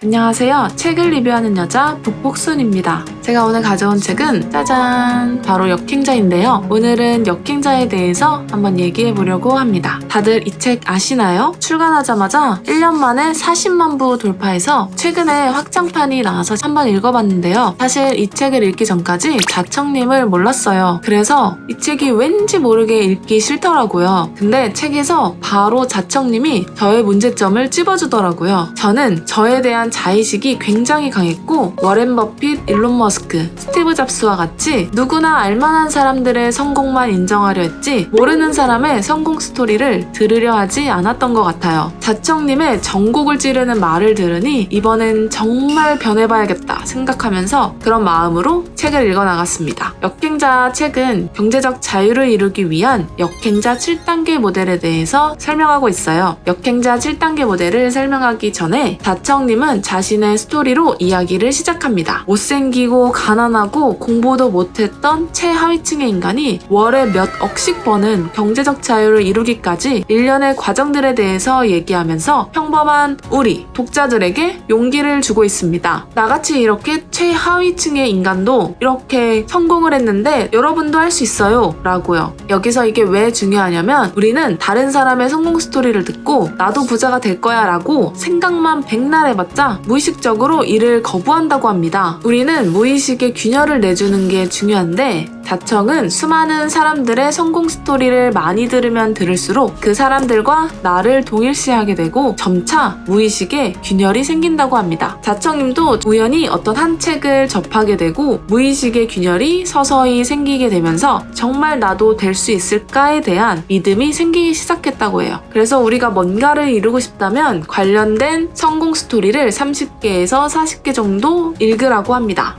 안녕하세요. 책을 리뷰하는 여자 북복순입니다. 제가 오늘 가져온 책은 짜잔! 바로 역행자인데요. 오늘은 역행자에 대해서 한번 얘기해 보려고 합니다. 다들 이책 아시나요? 출간하자마자 1년 만에 40만 부 돌파해서 최근에 확장판이 나와서 한번 읽어봤는데요. 사실 이 책을 읽기 전까지 자청님을 몰랐어요. 그래서 이 책이 왠지 모르게 읽기 싫더라고요. 근데 책에서 바로 자청님이 저의 문제점을 찝어주더라고요. 저는 저에 대한 자의식이 굉장히 강했고 워렌 버핏, 일론 머스크, 스티브 잡스와 같이 누구나 알만한 사람들의 성공만 인정하려 했지 모르는 사람의 성공 스토리를 들으려 하지 않았던 것 같아요. 자청님의 전곡을 찌르는 말을 들으니 이번엔 정말 변해봐야겠다 생각하면서 그런 마음으로 책을 읽어 나갔습니다. 역행자 책은 경제적 자유를 이루기 위한 역행자 7단계 모델에 대해서 설명하고 있어요. 역행자 7단계 모델을 설명하기 전에 자청님은 자신의 스토리로 이야기를 시작합니다. 못생기고 가난하고 공부도 못했던 최하위층의 인간이 월에 몇 억씩 버는 경제적 자유를 이루기까지 일련의 과정들에 대해서 얘기하면서 평범한 우리 독자들에게 용기를 주고 있습니다. 나같이 이렇게 최하위층의 인간도 이렇게 성공을 했는데 여러분도 할 수 있어요 라고요. 여기서 이게 왜 중요하냐면 우리는 다른 사람의 성공 스토리를 듣고 나도 부자가 될 거야 라고 생각만 백날 해봤자 무의식적으로 이를 거부한다고 합니다. 우리는 무의식의 균열을 내주는 게 중요한데 자청은 수많은 사람들의 성공 스토리를 많이 들으면 들을수록 그 사람들과 나를 동일시하게 되고 점차 무의식에 균열이 생긴다고 합니다. 자청님도 우연히 어떤 한 책을 접하게 되고 무의식의 균열이 서서히 생기게 되면서 정말 나도 될 수 있을까에 대한 믿음이 생기기 시작했다고 해요. 그래서 우리가 뭔가를 이루고 싶다면 관련된 성공 스토리를 30개에서 40개 정도 읽으라고 합니다.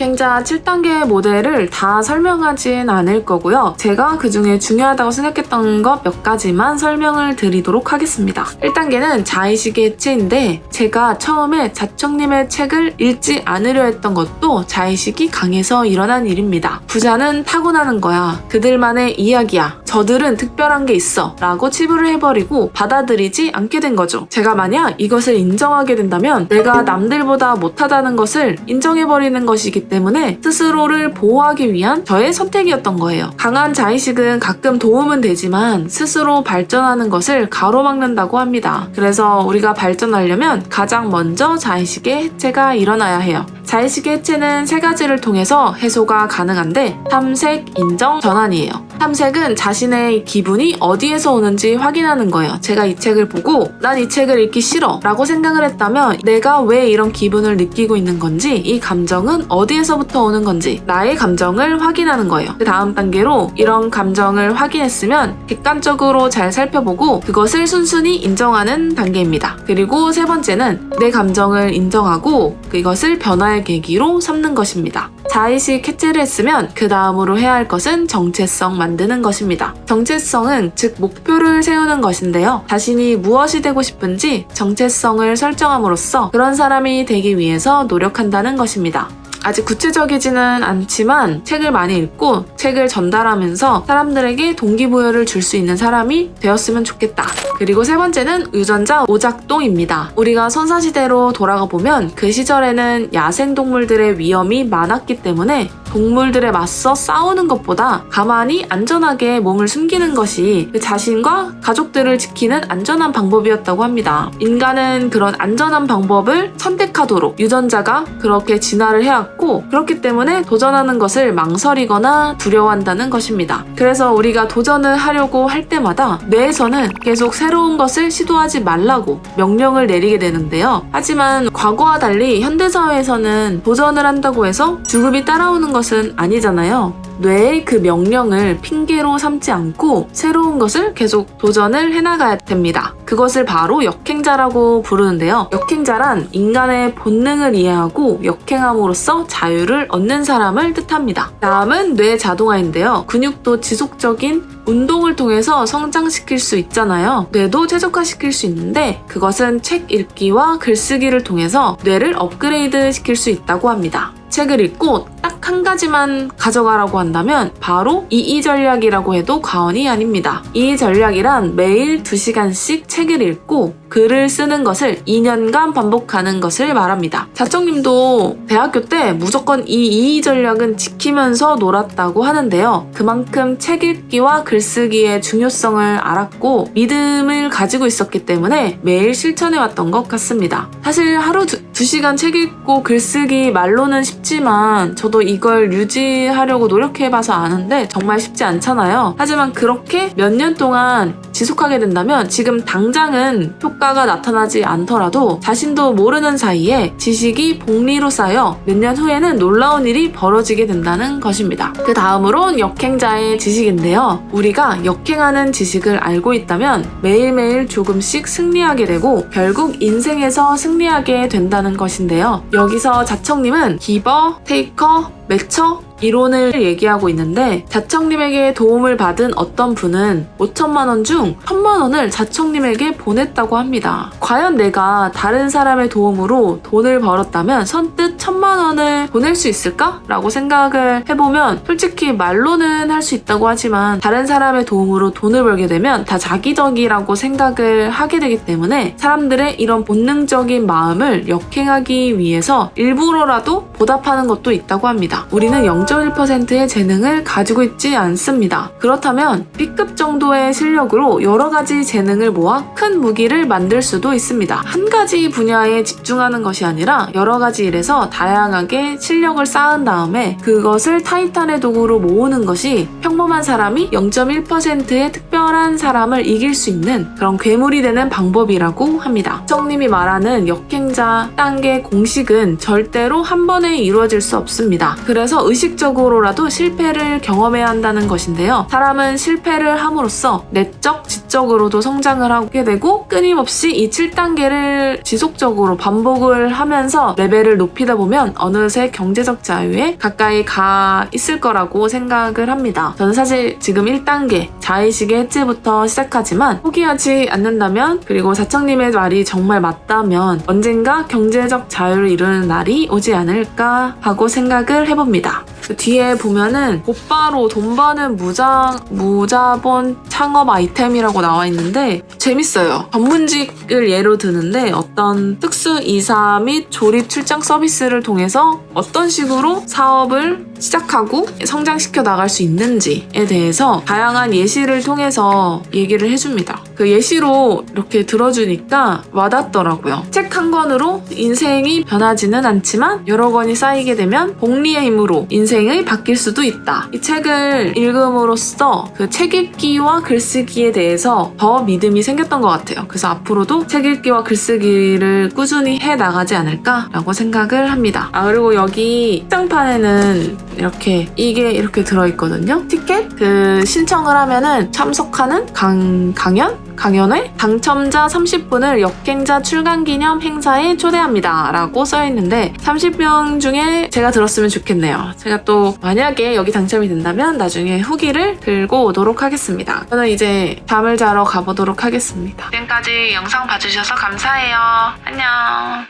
행자 7단계 모델 을다 설명하진 않을 거고요. 제가 그 중에 중요하다고 생각했던 것 몇 가지만 설명을 드리도록 하겠습니다. 1단계는 자의식의 해체인데 제가 처음에 자청님의 책을 읽지 않으려 했던 것도 자의식이 강해서 일어난 일입니다. 부자는 타고나는 거야. 그들만의 이야기야. 저들은 특별한 게 있어. 라고 치부를 해버리고 받아들이지 않게 된 거죠. 제가 만약 이것을 인정하게 된다면 내가 남들보다 못하다는 것을 인정해버리는 것이기 때문에 스스로를 보호하기 위한 저의 선택이었던 거예요. 강한 자의식은 가끔 도움은 되지만 스스로 발전하는 것을 가로막는다고 합니다. 그래서 우리가 발전하려면 가장 먼저 자의식의 해체가 일어나야 해요. 자의식의 해체는 세 가지를 통해서 해소가 가능한데 탐색, 인정, 전환이에요. 탐색은 자신의 기분이 어디에서 오는지 확인하는 거예요. 제가 이 책을 보고 난 이 책을 읽기 싫어 라고 생각을 했다면 내가 왜 이런 기분을 느끼고 있는 건지 이 감정은 어디에서부터 오는 건지 나의 감정을 확인하는 거예요. 그 다음 단계로 이런 감정을 확인했으면 객관적으로 잘 살펴보고 그것을 순순히 인정하는 단계입니다. 그리고 세 번째는 내 감정을 인정하고 그것을 변화 의 계기로 삼는 것입니다. 자의식 해체를 했으면 그 다음으로 해야 할 것은 정체성 만드는 것입니다. 정체성은 즉 목표를 세우는 것인데요. 자신이 무엇이 되고 싶은지 정체성을 설정함으로써 그런 사람이 되기 위해서 노력한다는 것입니다. 아직 구체적이지는 않지만 책을 많이 읽고 책을 전달하면서 사람들에게 동기부여를 줄 수 있는 사람이 되었으면 좋겠다. 그리고 세 번째는 유전자 오작동입니다. 우리가 선사시대로 돌아가 보면 그 시절에는 야생동물들의 위험이 많았기 때문에 동물들에 맞서 싸우는 것보다 가만히 안전하게 몸을 숨기는 것이 그 자신과 가족들을 지키는 안전한 방법이었다고 합니다. 인간은 그런 안전한 방법을 선택하도록 유전자가 그렇게 진화를 해왔 고 그렇기 때문에 도전하는 것을 망설이거나 두려워한다는 것입니다. 그래서 우리가 도전을 하려고 할 때마다 뇌에서는 계속 새로운 것을 시도하지 말라고 명령을 내리게 되는데요. 하지만 과거와 달리 현대사회에서는 도전을 한다고 해서 죽음이 따라오는 것은 아니잖아요. 뇌의 그 명령을 핑계로 삼지 않고 새로운 것을 계속 도전을 해나가야 됩니다. 그것을 바로 역행자라고 부르는데요. 역행자란 인간의 본능을 이해하고 역행함으로써 자유를 얻는 사람을 뜻합니다. 다음은 뇌 자동화인데요. 근육도 지속적인 운동을 통해서 성장시킬 수 있잖아요. 뇌도 최적화시킬 수 있는데 그것은 책 읽기와 글쓰기를 통해서 뇌를 업그레이드 시킬 수 있다고 합니다. 책을 읽고 딱 한 가지만 가져가라고 한다면 바로 이이 전략이라고 해도 과언이 아닙니다. 이 전략이란 매일 2시간씩 책을 읽고 글을 쓰는 것을 2년간 반복하는 것을 말합니다. 자청님도 대학교 때 무조건 이 이이 전략은 지키면서 놀았다고 하는데요. 그만큼 책 읽기와 글쓰기의 중요성을 알았고 믿음을 가지고 있었기 때문에 매일 실천해왔던 것 같습니다. 사실 하루 두, 두 시간 책 읽고 글쓰기 말로는 쉽지만 저도 이걸 유지하려고 노력해봐서 아는데 정말 쉽지 않잖아요. 하지만 그렇게 몇 년 동안 지속하게 된다면 지금 당장은 효과가 나타나지 않더라도 자신도 모르는 사이에 지식이 복리로 쌓여 몇 년 후에는 놀라운 일이 벌어지게 된다는 것입니다. 그 다음으론 역행자의 지식인데요. 우리가 역행하는 지식을 알고 있다면 매일매일 조금씩 승리하게 되고 결국 인생에서 승리하게 된다는 것인데요. 여기서 자청님은 기버, 테이커, 매처, 이론을 얘기하고 있는데 자청님에게 도움을 받은 어떤 분은 5천만 원 중 1천만 원을 자청님에게 보냈다고 합니다. 과연 내가 다른 사람의 도움으로 돈을 벌었다면 선뜻 1천만 원을 보낼 수 있을까? 라고 생각을 해보면 솔직히 말로는 할 수 있다고 하지만 다른 사람의 도움으로 돈을 벌게 되면 다 자기적이라고 생각을 하게 되기 때문에 사람들의 이런 본능적인 마음을 역행하기 위해서 일부러라도 보답하는 것도 있다고 합니다. 우리는 0.1%의 재능을 가지고 있지 않습니다. 그렇다면 B급 정도의 실력으로 여러 가지 재능을 모아 큰 무기를 만들 수도 있습니다. 한 가지 분야에 집중하는 것이 아니라 여러 가지 일에서 다양하게 실력을 쌓은 다음에 그것을 타이탄의 도구로 모으는 것이 평범한 사람이 0.1%의 특별한 사람을 이길 수 있는 그런 괴물이 되는 방법이라고 합니다. 정님이 말하는 역행자 단계 공식은 절대로 한 번에 이루어질 수 없습니다. 그래서 의식 적으로라도 실패를 경험해야 한다는 것인데요. 사람은 실패를 함으로써 내적, 지적으로도 성장을 하게 되고 끊임없이 이 7단계를 지속적으로 반복을 하면서 레벨을 높이다 보면 어느새 경제적 자유에 가까이 가 있을 거라고 생각을 합니다. 저는 사실 지금 1단계 자의식의 해체부터 시작하지만 포기하지 않는다면 그리고 사청님의 말이 정말 맞다면 언젠가 경제적 자유를 이루는 날이 오지 않을까 하고 생각을 해봅니다. 그 뒤에 보면은 곧바로 돈 버는 무자, 무자본 창업 아이템이라고 나와 있는데 재밌어요. 전문직을 예로 드는데 어떤 특수 이사 및 조립 출장 서비스를 통해서 어떤 식으로 사업을 시작하고 성장시켜 나갈 수 있는지에 대해서 다양한 예시를 통해서 얘기를 해줍니다. 그 예시로 이렇게 들어주니까 와닿더라고요. 책 한 권으로 인생이 변하지는 않지만 여러 권이 쌓이게 되면 복리의 힘으로 인생이 바뀔 수도 있다. 이 책을 읽음으로써 그 책 읽기와 글쓰기에 대해서 더 믿음이 생겼던 것 같아요. 그래서 앞으로도 책 읽기와 글쓰기를 꾸준히 해 나가지 않을까라고 생각을 합니다. 아 그리고 여기 식장판에는 이렇게 이게 이렇게 들어있거든요. 티켓 그 신청을 하면은 참석하는 강 강연 강연회 당첨자 30분을 역행자 출간 기념 행사에 초대합니다. 라고 써있는데 30명 중에 제가 들었으면 좋겠네요. 제가 또 만약에 여기 당첨이 된다면 나중에 후기를 들고 오도록 하겠습니다. 저는 이제 잠을 자러 가보도록 하겠습니다. 지금까지 영상 봐주셔서 감사해요. 안녕.